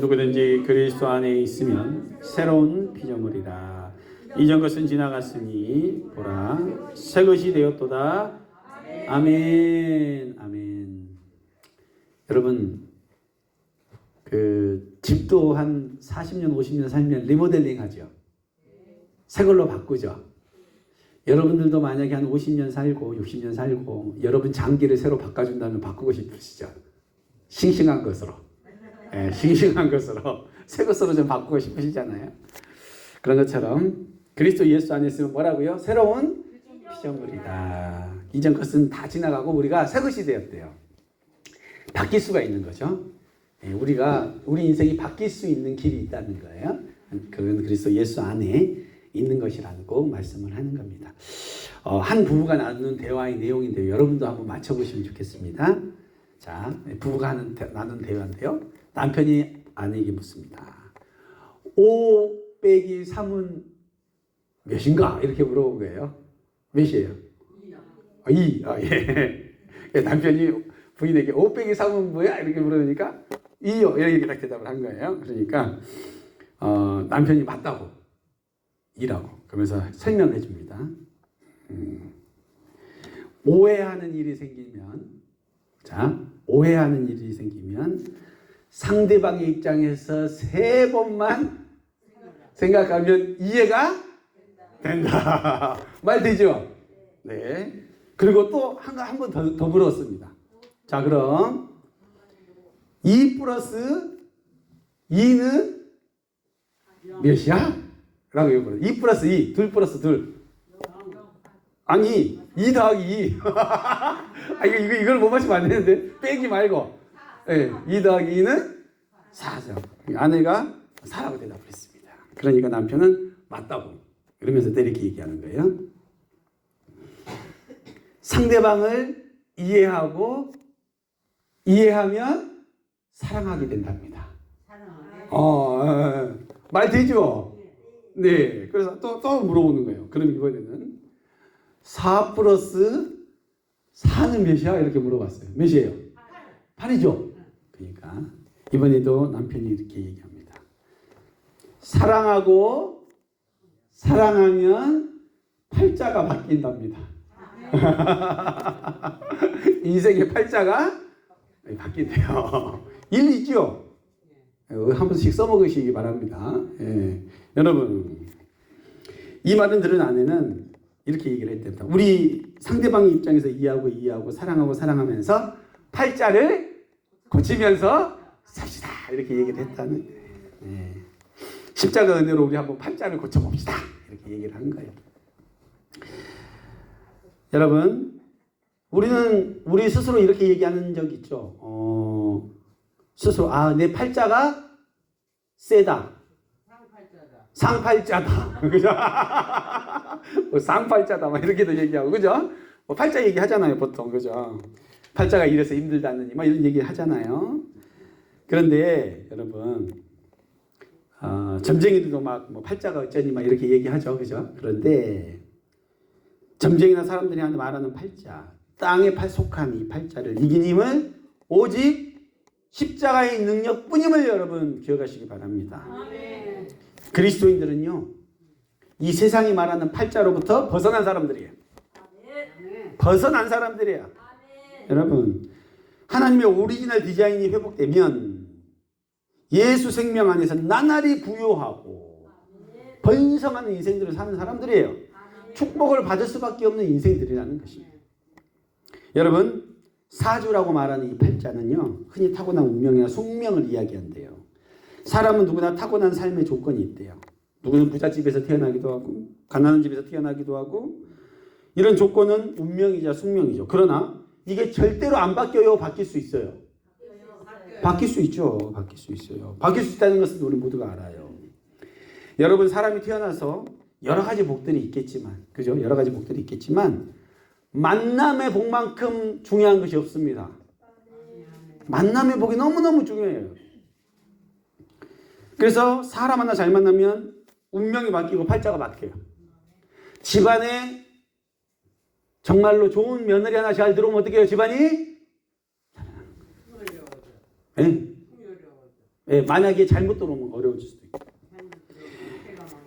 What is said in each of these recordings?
누구든지 그리스도 안에 있으면 새로운 피조물이라. 이전 것은 지나갔으니 보라 새 것이 되었도다. 아멘. 아멘. 여러분 그 집도 한 40년 50년 살면 리모델링 하죠. 새 걸로 바꾸죠. 여러분들도 만약에 한 50년 살고 60년 살고 여러분 장기를 새로 바꿔준다면 바꾸고 싶으시죠? 싱싱한 것으로. 예, 싱싱한 것으로 새 것으로 좀 바꾸고 싶으시잖아요. 그런 것처럼 그리스도 예수 안에 있으면 뭐라고요? 새로운 피조물이다. 이전 것은 다 지나가고 우리가 새 것이 되었대요. 바뀔 수가 있는 거죠. 예, 우리가 우리 인생이 바뀔 수 있는 길이 있다는 거예요. 그건 그리스도 예수 안에 있는 것이라고 말씀을 하는 겁니다. 어, 한 부부가 나누는 대화의 내용인데요. 여러분도 한번 맞춰보시면 좋겠습니다. 자, 부부가 하는 대, 나누는 대화인데요. 남편이 아내에게 묻습니다. 5 빼기 3은 몇인가? 이렇게 물어본 거예요. 몇이에요? 2. 아, 예. 남편이 부인에게 5 빼기 3은 뭐야? 이렇게 물으니까 2요. 이렇게 딱 대답을 한 거예요. 그러니까 어, 남편이 맞다고. 2라고. 그러면서 설명해 줍니다. 음. 오해하는 일이 생기면 자, 오해하는 일이 생기면 상대방의 입장에서 세 번만 생각하면 이해가 된다. 말 되죠? 네. 그리고 또 한번 더, 더 물었습니다. 자, 그럼 2 플러스 2는 몇이야? 라고 얘기해요. 2 플러스 2, 2 플러스 2. 아니, 2 더하기 2. 아, 이거, 이거, 이걸 못 맞추면 안 되는데. 빼기 말고. 예, 2 더하기 2는 4죠. 아내가 4라고 대답을 했습니다. 그러니까 남편은 맞다고. 그러면서 때리게 얘기하는 거예요. 상대방을 이해하고 이해하면 사랑하게 된답니다. 어, 어, 말 되죠? 네. 그래서 또, 또 물어보는 거예요. 그럼 이번에는 4 플러스 4는 몇이야? 이렇게 물어봤어요. 몇이에요? 8이죠? 그러니까 이번에도 남편이 이렇게 얘기합니다. 사랑하고 사랑하면 팔자가 바뀐답니다. 인생의 팔자가 바뀐대요. 일리죠? 한 번씩 써먹으시기 바랍니다. 예. 여러분, 이 말을 들은 아내는 이렇게 얘기를 했답니다. 우리 상대방의 입장에서 이해하고 이해하고 사랑하고 사랑하면서 팔자를 고치면서 삽시다. 이렇게 얘기를 했다는 예. 십자가 은혜로 우리 한번 팔자를 고쳐봅시다. 이렇게 얘기를 한 거예요. 여러분, 우리는 우리 스스로 이렇게 얘기하는 적 있죠. 어, 스스로 아 내 팔자가 세다. 상팔자다. 그죠? 뭐 쌍팔자다. 막 이렇게도 얘기하고 그죠? 뭐 팔자 얘기하잖아요 보통 그죠? 팔자가 이래서 힘들다느니 막 이런 얘기 하잖아요. 그런데 여러분 어, 점쟁이들도 막 뭐 팔자가 어쩌니 막 이렇게 얘기하죠, 그죠? 그런데 점쟁이나 사람들이 하는 말하는 팔자, 땅에 팔 속한 이 팔자를 이긴 힘은 오직 십자가의 능력뿐임을 여러분 기억하시기 바랍니다. 그리스도인들은요, 이 세상이 말하는 팔자로부터 벗어난 사람들이에요. 벗어난 사람들이에요. 여러분, 하나님의 오리지널 디자인이 회복되면 예수 생명 안에서 나날이 부요하고 번성하는 인생들을 사는 사람들이에요. 축복을 받을 수밖에 없는 인생들이라는 것입니다. 여러분, 사주라고 말하는 이 팔자는요, 흔히 타고난 운명이나 숙명을 이야기한대요. 사람은 누구나 타고난 삶의 조건이 있대요. 누구는 부잣집에서 태어나기도 하고, 가난한 집에서 태어나기도 하고, 이런 조건은 운명이자 숙명이죠. 그러나 이게 절대로 안 바뀌어요, 바뀔 수 있어요. 바뀔 수 있죠. 바뀔 수 있어요. 바뀔 수 있다는 것은 우리 모두가 알아요. 여러분, 사람이 태어나서 여러 가지 복들이 있겠지만, 그죠? 여러 가지 복들이 있겠지만, 만남의 복만큼 중요한 것이 없습니다. 만남의 복이 너무너무 중요해요. 그래서 사람 하나 잘 만나면 운명이 바뀌고 팔자가 바뀌어요. 집안에 정말로 좋은 며느리 하나 잘 들어오면 어떻게 해요? 집안이? 예? 예, 만약에 잘못 들어오면 어려워질 수도 있고.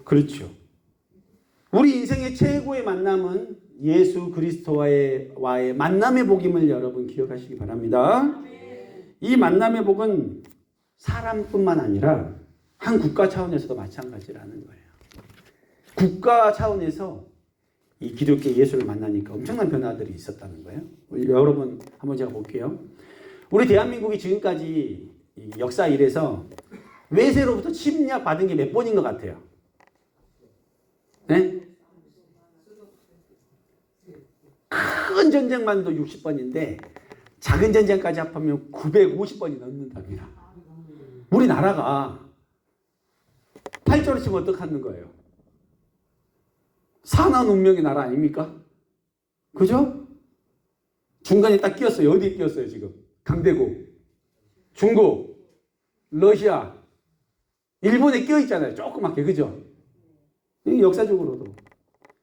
그렇죠. 우리 인생의 최고의 만남은 예수 그리스도와의 와의 만남의 복임을 여러분 기억하시기 바랍니다. 이 만남의 복은 사람뿐만 아니라 한 국가 차원에서도 마찬가지라는 거예요. 국가 차원에서 이 기독교 예수를 만나니까 엄청난 변화들이 있었다는 거예요. 여러분 한번 제가 볼게요. 우리 대한민국이 지금까지 이 역사 일에서 외세로부터 침략 받은 게 몇 번인 것 같아요. 네? 큰 전쟁만도 60번인데 작은 전쟁까지 합하면 950번이 넘는답니다. 우리나라가 8조로 치면 어떡하는 거예요? 산한 운명의 나라 아닙니까? 그죠? 중간에 딱 끼었어요. 어디에 끼었어요, 지금? 강대국, 중국, 러시아, 일본에 끼어 있잖아요. 조그맣게, 그죠? 이 역사적으로도.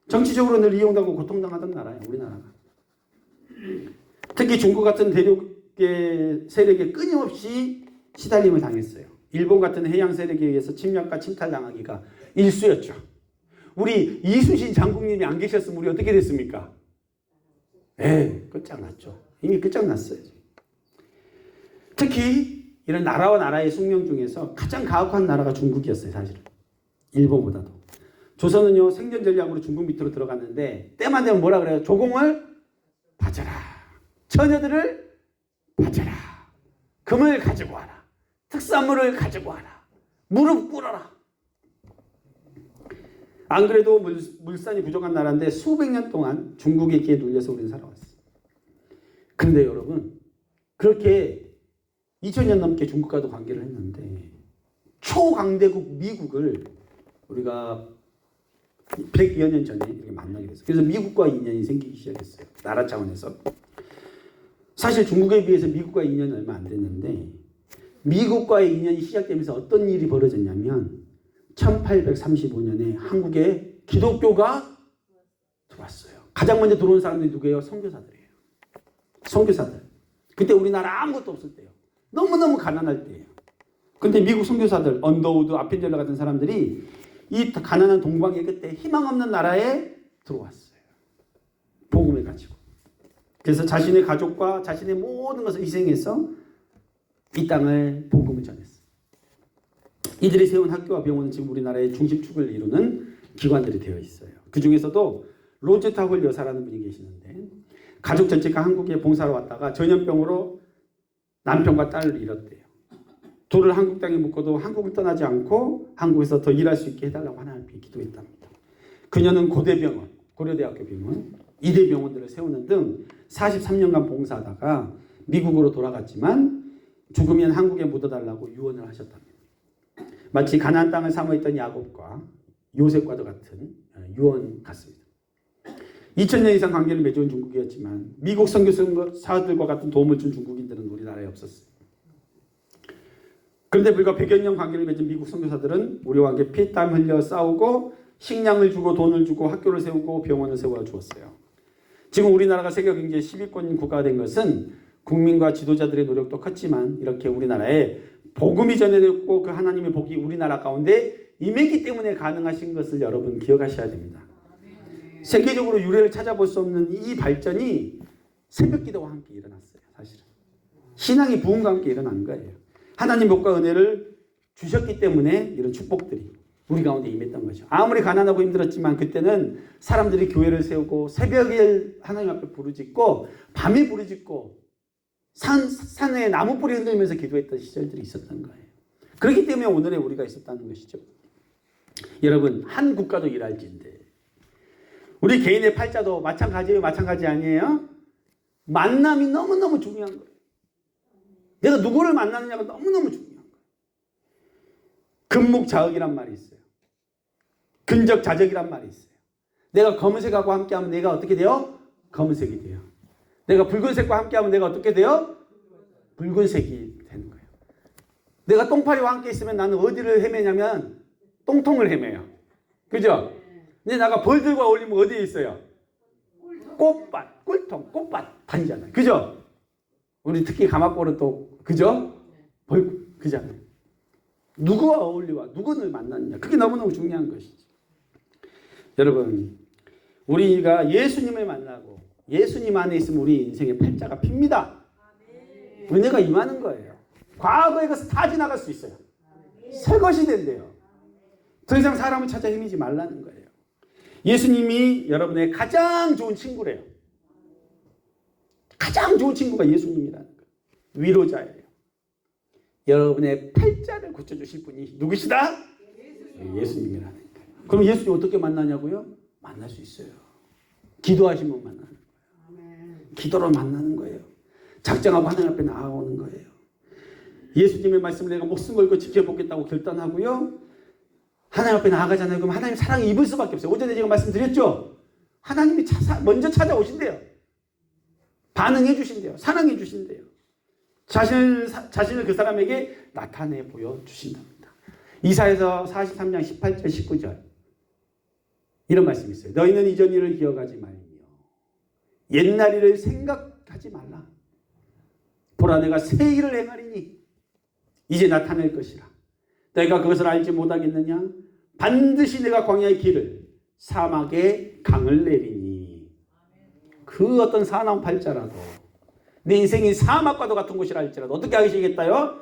정치적으로 늘 이용당하고 고통당하던 나라예요, 우리나라가. 특히 중국 같은 대륙의 세력에 끊임없이 시달림을 당했어요. 일본 같은 해양 세력에 의해서 침략과 침탈당하기가 일수였죠. 우리 이순신 장군님이 안 계셨으면 우리 어떻게 됐습니까? 예, 끝장났죠. 이미 끝장났어요. 특히 이런 나라와 나라의 숙명 중에서 가장 가혹한 나라가 중국이었어요, 사실은. 일본보다도. 조선은요, 생존 전략으로 중국 밑으로 들어갔는데, 때만 되면 뭐라 그래요? 조공을 바쳐라. 처녀들을 바쳐라. 금을 가지고 와라. 특산물을 가지고 와라. 무릎 꿇어라. 안 그래도 물, 물산이 부족한 나라인데 수백 년 동안 중국의 기에 눌려서 우리는 살아왔어요. 근데 여러분, 그렇게 2000년 넘게 중국과도 관계를 했는데 초강대국 미국을 우리가 100여 년 전에 이렇게 만나게 됐어요. 그래서 미국과 인연이 생기기 시작했어요. 나라 차원에서. 사실 중국에 비해서 미국과 인연이 얼마 안 됐는데 미국과의 인연이 시작되면서 어떤 일이 벌어졌냐면 1835년에 한국에 기독교가 들어왔어요. 가장 먼저 들어온 사람들이 누구예요? 선교사들이에요. 선교사들. 그때 우리나라 아무것도 없을 때요. 너무너무 가난할 때예요. 근데 미국 선교사들, 언더우드, 아펜젤러 같은 사람들이 이 가난한 동방의 끝에 희망 없는 나라에 들어왔어요. 복음을 가지고. 그래서 자신의 가족과 자신의 모든 것을 희생해서 이 땅을 복음을 전했어요. 이들이 세운 학교와 병원은 지금 우리나라의 중심축을 이루는 기관들이 되어 있어요. 그 중에서도 로제타 홀 여사라는 분이 계시는데 가족 전체가 한국에 봉사로 왔다가 전염병으로 남편과 딸을 잃었대요. 둘을 한국 땅에 묶어도 한국을 떠나지 않고 한국에서 더 일할 수 있게 해달라고 하나님께 기도했답니다. 그녀는 고대병원, 고려대학교 병원, 이대 병원들을 세우는 등 43년간 봉사하다가 미국으로 돌아갔지만 죽으면 한국에 묻어달라고 유언을 하셨답니다. 마치 가나안 땅을 사모했던 야곱과 요셉과도 같은 유언 같습니다. 2000년 이상 관계를 맺어온 중국이었지만 미국 선교사들과 같은 도움을 준 중국인들은 우리나라에 없었어요. 그런데 불과 100여 년 관계를 맺은 미국 선교사들은 우리와 함께 피땀 흘려 싸우고 식량을 주고 돈을 주고 학교를 세우고 병원을 세워 주었어요. 지금 우리나라가 세계 경제 10위권 국가가 된 것은 국민과 지도자들의 노력도 컸지만 이렇게 우리나라에 복음이 전해졌고 그 하나님의 복이 우리나라 가운데 임했기 때문에 가능하신 것을 여러분 기억하셔야 됩니다. 세계적으로 유래를 찾아볼 수 없는 이 발전이 새벽 기도와 함께 일어났어요. 사실은 신앙이 부흥과 함께 일어난 거예요. 하나님 복과 은혜를 주셨기 때문에 이런 축복들이 우리 가운데 임했던 거죠. 아무리 가난하고 힘들었지만 그때는 사람들이 교회를 세우고 새벽에 하나님 앞에 부르짖고 밤에 부르짖고 산, 산에 나무 뿌리 흔들면서 기도했던 시절들이 있었던 거예요. 그렇기 때문에 오늘의 우리가 있었다는 것이죠. 여러분, 한 국가도 일할진데, 우리 개인의 팔자도 마찬가지예요? 마찬가지 아니에요? 만남이 너무너무 중요한 거예요. 내가 누구를 만나느냐가 너무너무 중요한 거예요. 금묵자흑이란 말이 있어요. 근적자적이란 말이 있어요. 내가 검은색하고 함께하면 내가 어떻게 돼요? 검은색이 돼요. 내가 붉은색과 함께하면 내가 어떻게 돼요? 붉은색이 되는 거예요. 내가 똥파리와 함께 있으면 나는 어디를 헤매냐면 똥통을 헤매요. 그죠? 근데 내가 벌들과 어울리면 어디에 있어요? 꽃밭, 꿀통, 꽃밭 다니잖아요. 그죠? 우리 특히 가마골은 또 그죠? 벌 그잖아요. 누구와 어울리와 누구를 만났냐. 그게 너무너무 중요한 것이지. 여러분, 우리가 예수님을 만나고 예수님 안에 있으면 우리 인생의 팔자가 핍니다. 은혜가 임하는 거예요. 과거의 것은 다 지나갈 수 있어요. 새 것이 된대요. 더 이상 사람을 찾아 헤매지 말라는 거예요. 예수님이 여러분의 가장 좋은 친구래요. 가장 좋은 친구가 예수님이라는 거예요. 위로자예요. 여러분의 팔자를 고쳐주실 분이 누구시다? 예수님이라는 거예요. 그럼 예수님 어떻게 만나냐고요? 만날 수 있어요. 기도하시면 만나는 거예요. 기도로 만나는 거예요. 작정하고 하나님 앞에 나아오는 거예요. 예수님의 말씀을 내가 목숨 걸고 지켜보겠다고 결단하고요. 하나님 앞에 나아가잖아요. 그럼 하나님 사랑이 입을 수밖에 없어요. 오전에 제가 말씀드렸죠? 하나님이 차- 먼저 찾아오신대요. 반응해 주신대요. 사랑해 주신대요. 자신을, 사- 자신을 그 사람에게 나타내 보여 주신답니다. 이사에서 43장 18절 19절 이런 말씀이 있어요. 너희는 이전 일을 기억하지 말며 옛날 일을 생각하지 말라. 보라 내가 새 일을 행하리니 이제 나타낼 것이라. 내가 그것을 알지 못하겠느냐? 반드시 내가 광야의 길을 사막에 강을 내리니 그 어떤 사나운 팔자라도 내 인생이 사막과도 같은 곳이라 할지라도 어떻게 하시겠다요?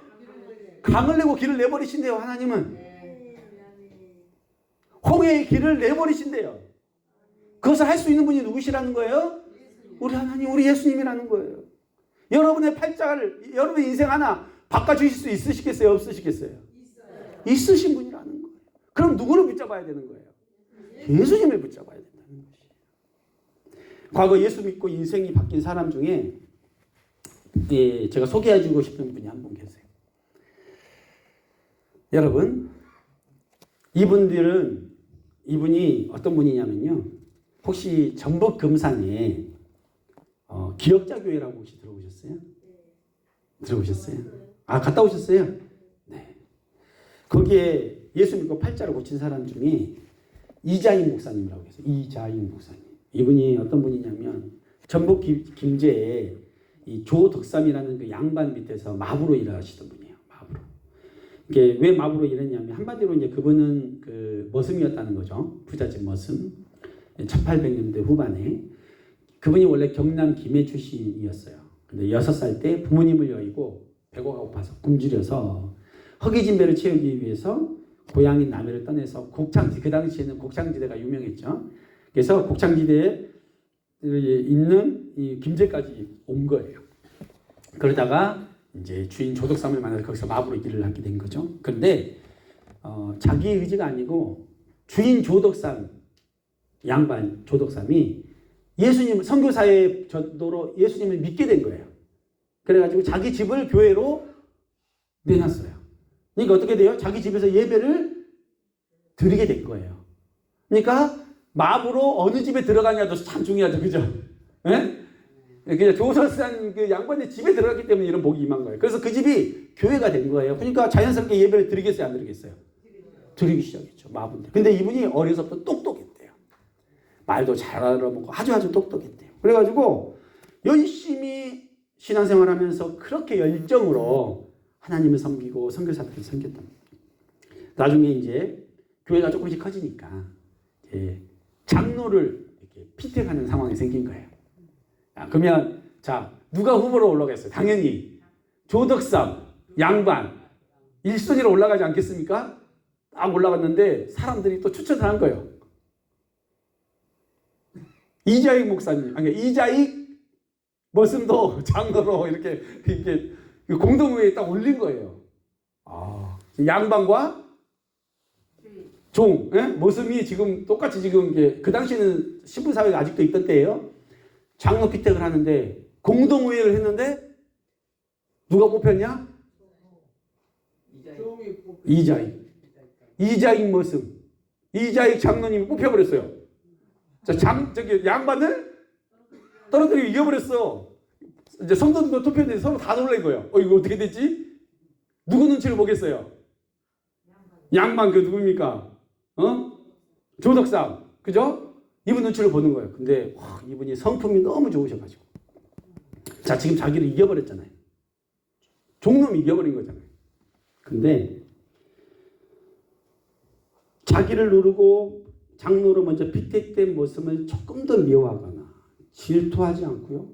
강을 내고 길을 내버리신대요 하나님은 홍해의 길을 내버리신대요 그것을 할 수 있는 분이 누구시라는 거예요? 우리 하나님 우리 예수님이라는 거예요 여러분의 팔자를 여러분의 인생 하나 바꿔주실 수 있으시겠어요? 없으시겠어요? 있으신 분이라는 거예요 그럼 누구를 붙잡아야 되는 거예요? 예수님을 붙잡아야 된다는 것이에요 과거 예수 믿고 인생이 바뀐 사람 중에 예, 제가 소개해주고 싶은 분이 한 분 계세요. 여러분, 이분들은 이분이 어떤 분이냐면요. 혹시 전북 금산에 어, 기억자 교회라고 혹시 들어보셨어요? 들어보셨어요? 아 갔다 오셨어요? 네. 거기에 예수 믿고 팔자를 고친 사람 중에 이자인 목사님이라고 계세요. 이자인 목사님. 이분이 어떤 분이냐면 전북 김- 김제에 이 조덕삼이라는 그 양반 밑에서 마부로 일하시던 분이에요. 마부로. 이게 왜 마부로 일했냐면 한마디로 이제 그분은 그 머슴이었다는 거죠. 부잣집 머슴. 1800년대 후반에 그분이 원래 경남 김해 출신이었어요. 근데 여섯 살 때 부모님을 여의고 배고가 고파서 굶주려서 허기진 배를 채우기 위해서 고향인 남해를 떠나서 곡창지 그 당시에는 곡창지대가 유명했죠. 그래서 곡창지대에 있는 이 김제까지 온 거예요. 그러다가 이제 주인 조덕삼을 만나서 거기서 마부로 일을 하게 된 거죠. 그런데 어, 자기 의지가 아니고 주인 조덕삼 양반 조덕삼이 예수님 선교사의 전도로 예수님을 믿게 된 거예요. 그래가지고 자기 집을 교회로 내놨어요. 그러니까 어떻게 돼요? 자기 집에서 예배를 드리게 된 거예요. 그러니까 마부로 어느 집에 들어가냐도 참 중요하죠, 그죠? 예? 그냥 조선산 그 양반의 집에 들어갔기 때문에 이런 복이 임한 거예요. 그래서 그 집이 교회가 된 거예요. 그러니까 자연스럽게 예배를 드리겠어요, 안 드리겠어요? 드리기 시작했죠, 마부인데. 근데 이분이 어려서부터 똑똑했대요. 말도 잘 알아먹고 아주 아주 똑똑했대요. 그래가지고 열심히 신앙생활 하면서 그렇게 열정으로 하나님을 섬기고 선교사들을 말이에요. 나중에 이제 교회가 조금씩 커지니까 장로를 이렇게 피택하는 상황이 생긴 거예요. 아, 그러면 자 누가 후보로 올라가겠어요? 당연히 조덕삼 양반 1순위로 올라가지 않겠습니까? 딱 올라갔는데 사람들이 또 추천을 한 거예요. 이자익 목사님, 아니 이자익 머슴도 장로로 이렇게 이렇게 공동회에 딱 올린 거예요. 아, 양반과 종, 예? 모습이 지금 똑같이 지금 이게 그 당시에는 신분 사회가 아직도 있던 때예요. 장로 피택을 하는데 공동회의를 했는데 누가 뽑혔냐? 이자익. 이자익 모습. 이자익 장로님이 뽑혀버렸어요. 자, 장, 저기 양반을 떨어뜨리고 이겨버렸어. 이제 성도들도 투표했는데 서로 다 놀란 거예요. 어, 이거 어떻게 됐지? 누구 눈치를 보겠어요? 양반 그 누굽니까? 어? 조덕삼. 그죠? 이분 눈치를 보는 거예요. 근데 와, 이분이 성품이 너무 좋으셔가지고. 자, 지금 자기를 이겨버렸잖아요. 종놈이 이겨버린 거잖아요. 근데 자기를 누르고 장로로 먼저 피택된 모습을 조금 더 미워하거나 질투하지 않고요.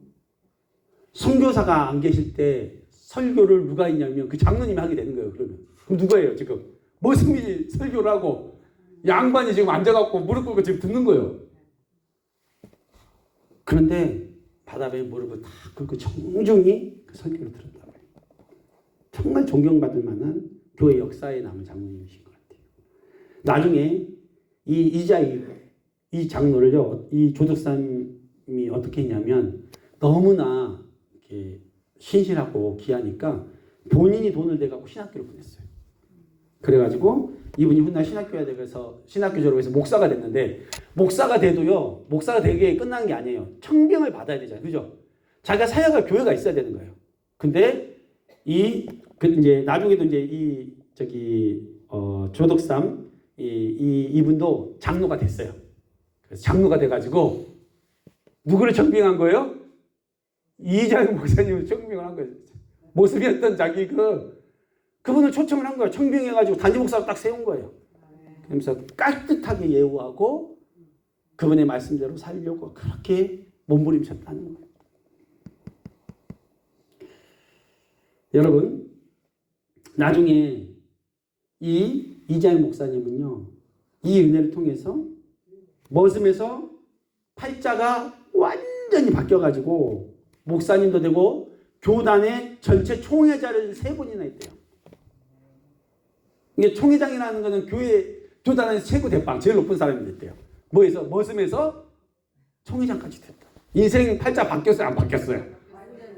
선교사가 안 계실 때 설교를 누가 했냐면 그 장로님이 하게 되는 거예요. 그러면 그럼 누가 해요 지금? 머슴이 설교를 하고 양반이 지금 앉아갖고 무릎 꿇고 지금 듣는 거예요. 그런데 바다에 무릎을 다 꿇고 정중히 그 설교를 들었다고 해요. 정말 존경받을 만한 교회 역사에 남은 장로님이신 것 같아요. 나중에 이 이자이 이 장로를요, 이 조덕사님이 어떻게 했냐면 너무나 신실하고 귀하니까 본인이 돈을 내갖고 신학교를 보냈어요. 그래가지고 이분이 훗날 신학교에 대해서 신학교 졸업해서 목사가 됐는데 목사가 돼도요 목사가 되게 끝난 게 아니에요. 청병을 받아야 되잖아요. 그죠? 자기가 사역할 교회가 있어야 되는 거예요. 근데 이 그 이제 나중에도 이제 이 저기 어 조덕삼 이, 이 이분도 장로가 됐어요 그래서 장로가 돼가지고 누구를 청빙한 거예요 이자영 목사님을 청빙을 한 거예요 모습이었던 자기 그 그분을 초청을 한 거예요. 청빙해가지고 단지 목사로 딱 세운 거예요. 그러면서 깔뜻하게 예우하고 그분의 말씀대로 살려고 그렇게 몸부림쳤다는 거예요. 여러분, 나중에 이 이자영 목사님은요, 이 은혜를 통해서 머슴에서 팔자가 완전히 바뀌어가지고 목사님도 되고 교단의 전체 총회자를 세 분이나 했대요. 이게 총회장이라는 거는 교회 교단에서 최고 대빵 제일 높은 사람이 됐대요. 뭐에서 머슴에서 총회장까지 됐다. 인생 팔자 바뀌었어요, 안 바뀌었어요?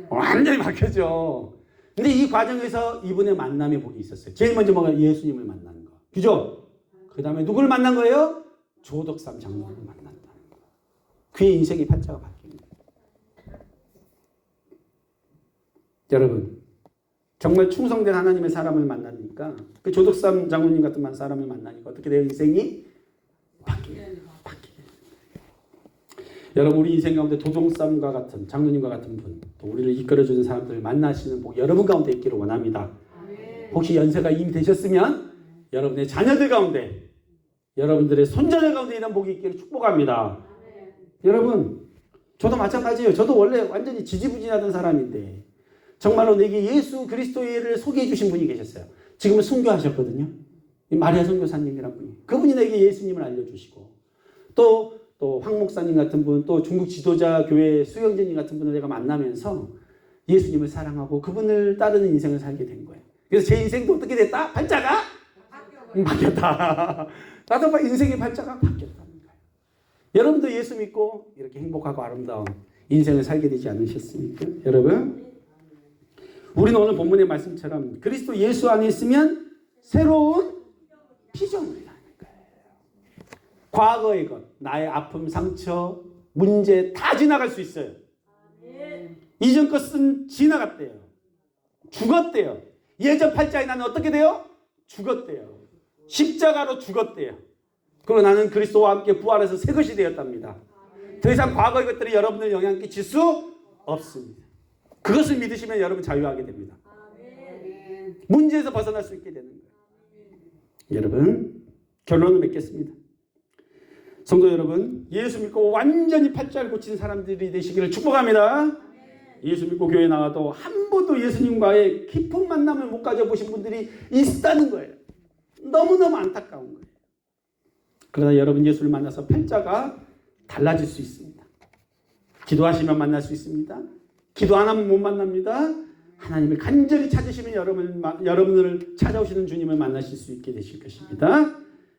완전히 바뀌었죠. 근데 이 과정에서 이분의 만남의 복이 있었어요. 제일 먼저 뭐가 예수님을 만나는 거. 그죠? 그 다음에 누구를 만난 거예요? 조덕삼 장로를 만났다는 거. 그의 인생의 바뀐 거예요. 여러분, 정말 충성된 하나님의 사람을 만나니까 그 조덕삼 장로님 같은 사람을 만나니까 어떻게 돼요? 인생이. 바뀌어요. 여러분 우리 인생 가운데 도종쌈과 같은 장로님과 같은 분, 또 우리를 이끌어주는 사람들 만나시는 복 여러분 가운데 있기를 원합니다. 혹시 연세가 이미 되셨으면 여러분의 자녀들 가운데, 여러분들의 손자들 가운데 이런 복이 있기를 축복합니다. 여러분, 저도 마찬가지예요. 저도 원래 완전히 지지부진하던 사람인데 정말로 내게 예수 그리스도를 소개해 주신 분이 계셨어요. 지금은 순교하셨거든요. 마리아 선교사님이란 분이. 그분이 내게 예수님을 알려주시고 또, 또 황 목사님 같은 분, 또 중국 지도자 교회 수영재님 같은 분을 내가 만나면서 예수님을 사랑하고 그분을 따르는 인생을 살게 된 거예요. 그래서 제 인생도 어떻게 됐다? 음, 바뀌었다. 나도 막 인생의 팔자가 바뀌었다는 거예요. 여러분도 예수 믿고 이렇게 행복하고 아름다운 인생을 살게 되지 않으셨습니까? 여러분? 우리는 오늘 본문의 말씀처럼 그리스도 예수 안에 있으면 새로운 피조물이라는 거예요. 과거의 것, 나의 아픔, 상처, 문제 다 지나갈 수 있어요. 이전 것은 지나갔대요. 죽었대요. 예전 팔자에 나는 어떻게 돼요? 죽었대요. 십자가로 죽었대요. 그리고 나는 그리스도와 함께 부활해서 새 것이 되었답니다. 더 이상 과거의 것들이 여러분을 영향 끼칠 수 없습니다. 그것을 믿으시면 여러분 자유하게 됩니다. 문제에서 벗어날 수 있게 되는 거예요. 여러분, 결론을 맺겠습니다. 성도 여러분, 예수 믿고 완전히 팔자를 고친 사람들이 되시기를 축복합니다. 예수 믿고 교회 나와도 한 번도 예수님과의 깊은 만남을 못 가져보신 분들이 있다는 거예요. 너무너무 안타까운 거예요. 그러나 여러분 예수를 만나서 팔자가 달라질 수 있습니다. 기도하시면 만날 수 있습니다. 기도 안 하면 못 만납니다. 하나님을 간절히 찾으시면 여러분, 여러분을 찾아오시는 주님을 만나실 수 있게 되실 것입니다.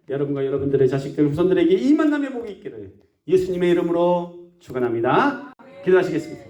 여러분과 여러분들의 자식들, 후손들에게 이 만남의 복이 있기를 예수님의 이름으로 축원합니다. 기도하시겠습니다.